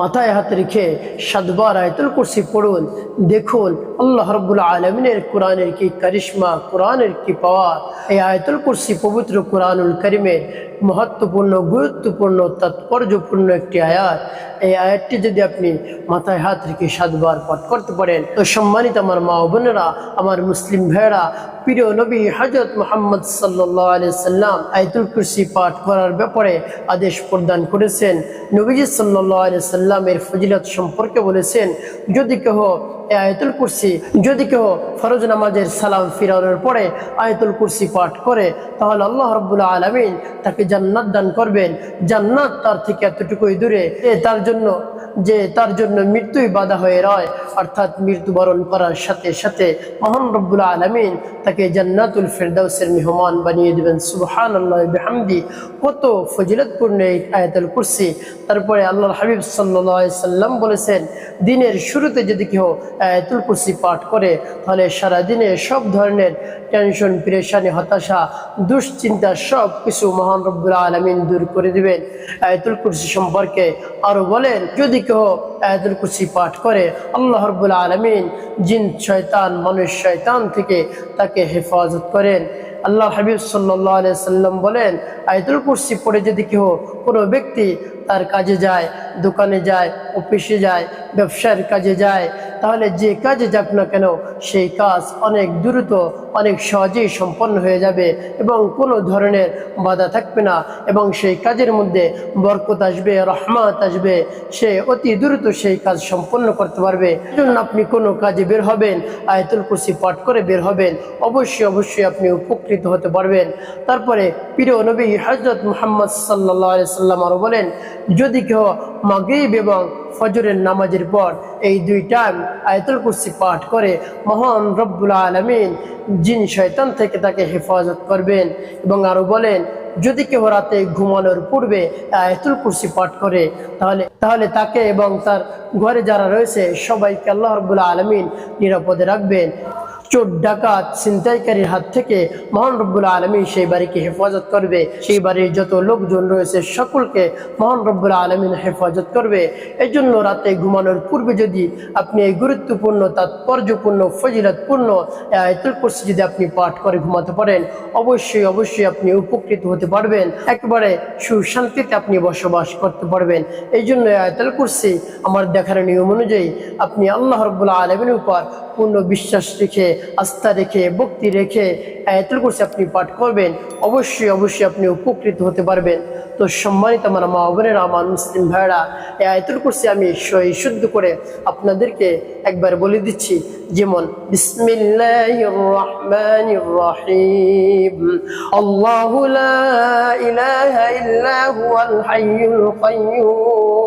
মাথায় হাত রেখে সাতবার আয়তুল কুরসি পড়ুন, দেখুন আল্লাহ রব্বুল আলমিনের কোরআনের কি কারিশ্মা, কোরআনের কি পাওয়ার। এই আয়তুল কুরসি পবিত্র কোরআনুল করিমের মহত্বপূর্ণ, গুরুত্বপূর্ণ, তাৎপর্যপূর্ণ একটি আয়াত। এই আয়াতটি যদি আপনি মাথায় হাত রেখে সাতবার পাঠ করতে পারেন, তো সম্মানিত আমার মা বোনেরা, আমার মুসলিম ভাইয়েরা প্রিয় নবী হজরত মোহাম্মদ সাল্লাহ আলি সাল্লাম আয়তুল কুরসি পাঠ করার ব্যাপারে আদেশ প্রদান করেছেন। নবীজি সাল্লাহ আলি সাল্লামের ফজিলত সম্পর্কে বলেছেন, যদি কেহ আয়তুল কুরসি, যদি কেহ ফরজ নামাজের সালাম ফিরানোর পরে আয়তুল কুরসি পাঠ করে, তাহলে আল্লাহ রব্বুল্লাহ আলমিন তাকে জান্নাত দান করবেন। জান্নাত তার থেকে এতটুকুই দূরে তার জন্য যে তার জন্য মৃত্যুই বাধা হয়ে রয়, অর্থাৎ মৃত্যুবরণ করার সাথে সাথে মহান রব্বুল্লাহ আলমিন তাকে জান্নাতুল ফেরদাউসের মেহমান বানিয়ে দেবেন। সুবহান আল্লাহ বিহামদি, কত ফজিলতপূর্ণ এই আয়াতুল কুরসি। তারপরে আল্লাহ হাবিব সাল্লাহ সাল্লাম বলেছেন, দিনের শুরুতে যদি কেউ আয়াতুল কুরসি পাঠ করে, তাহলে সারা দিনে সব ধরনের টেনশন, প্রেশানি, হতাশা, দুশ্চিন্তা সব কিছু মহান রব্বুল্লাহ আলমিন দূর করে দিবেন। আয়াতুল কুরসি সম্পর্কে আরও বলেন, যদি কেউ আয়াতুল কুসি পাঠ করে। আল্লাহ রব্বুল আলমিন জিন, শয়তান, মানুষ, শয়তান থেকে তাকে হেফাজত করেন। আল্লাহ হাবিব সাল্লাহ সাল্লাম বলেন, আয়তুল কুরসি পড়ে যদি কেউ কোনো ব্যক্তি তার কাজে যায়, দোকানে যায়, অফিসে যায়, ব্যবসার কাজে যায় তাহলে যে কাজে যাক না কেন, সেই কাজ অনেক দ্রুত, অনেক সহজেই সম্পন্ন হয়ে যাবে এবং কোনো ধরনের বাধা থাকবে না এবং সেই কাজের মধ্যে বরকত আসবে, রহমত আসবে। সে অতি দ্রুত সেই কাজ সম্পন্ন করতে পারবে। জন্য আপনি কোনো কাজে বের হবেন, আয়তুল কুসি পাঠ করে বের হবেন, অবশ্যই অবশ্যই আপনি উপকৃত হতে পারবেন। তারপরে প্রিয় নবী হজরত মুহাম্মদ সাল্লাহ সাল্লাম আরও বলেন, যদি কেউ মাগিব এবং ফজরের নামাজের পর এই দুই টাইম আয়তুল কুসি পাঠ করে মহান রব্বুল আলমিন জিন শয়তান থেকে তাকে হেফাজত করবেন এবং আরও বলেন, যদি কেউ রাতে ঘুমানোর পূর্বে আয়তুল কুরসি পাঠ করে, তাহলে তাহলে তাকে এবং তার ঘরে যারা রয়েছে সবাইকে আল্লাহ রব্বুল আলমিন নিরাপদে রাখবেন। চোর, ডাকাত, ছিনতাইকারীর হাত থেকে মহান রব্বুল আলমী সেই বাড়িকে হেফাজত করবে। সেই বাড়ির যত লোকজন রয়েছে সকলকে মহান রব্বুল আলমিন হেফাজত করবে। এই জন্য রাতে ঘুমানোর পূর্বে যদি আপনি এই গুরুত্বপূর্ণ, তাৎপর্যপূর্ণ, ফজিলতপূর্ণ আয়তুল কুরসি যদি আপনি পাঠ করে ঘুমাতে পারেন, অবশ্যই অবশ্যই আপনি উপকৃত হতে পারবেন। একেবারে সুশান্তিতে আপনি বসবাস করতে পারবেন। এই জন্য আয়তুল কুরসি আমার দেখার নিয়ম অনুযায়ী আপনি আল্লাহ রব্বুল্লাহ আলমিনের উপর পূর্ণ বিশ্বাস রেখে, আস্থা রেখে, ভক্তি রেখে আয়াতুল কুরসি আপনি পাঠ করবেন, অবশ্যই অবশ্যই আপনি উপকৃত হতে পারবেন। তো সম্মানিত আমার মা বোনেরা, আমার মুসলিম ভাইরা এই আয়াতুল আমি সই শুদ্ধ করে আপনাদেরকে একবার বলে দিচ্ছি। যেমন বিসমিল্লাহির রহমানির রহিম আল্লাহু লা ইলাহা ইল্লা হুয়াল হাইয়ুল কাইয়্যুম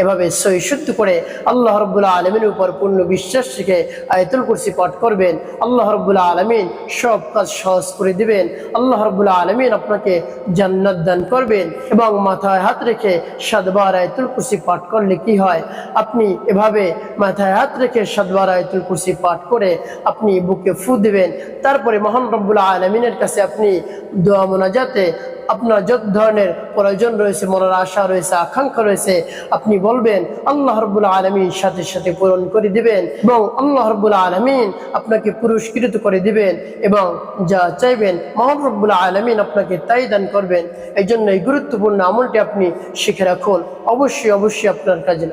এভাবে সই শুদ্ধ করে আল্লাহ রব্বুল্লাহ আলমিনের উপর পূর্ণ বিশ্বাস রেখে আয়তুল কুরসি পাঠ করবেন। আল্লাহ রব্বুল্লাহ আলমিন সব কাজ সহজ করে দিবেন। আল্লাহ রব্বুল্লাহ আলমিন আপনাকে জান্নাত দান করবেন এবং মাথায় হাত রেখে সাতবার আয়তুল কুরসি পাঠ করলে কি হয়? আপনি এভাবে মাথায় হাত রেখে সাতবার আয়তুল কুরসি পাঠ করে আপনি বুকে ফু দিবেন। তারপরে মহান রব্বুল্লাহ আলমিনের কাছে আপনি দোয়া মোনাজাতে আপনার যত ধরনের প্রয়োজন রয়েছে, মনের আশা রয়েছে, আকাঙ্ক্ষা রয়েছে, আপনি বলবেন, আল্লাহ রব্বুল্লাহ আলমিন সাথে সাথে পূরণ করে দিবেন এবং আল্লাহ রব্বুল্লাহ আলমিন আপনাকে পুরস্কৃত করে দিবেন এবং যা চাইবেন মহান রব্বুল্লাহ আলমিন আপনাকে তাই দান করবেন। এই জন্য এই গুরুত্বপূর্ণ আমলটি আপনি শিখে রাখুন। অবশ্যই অবশ্যই আপনার কাজে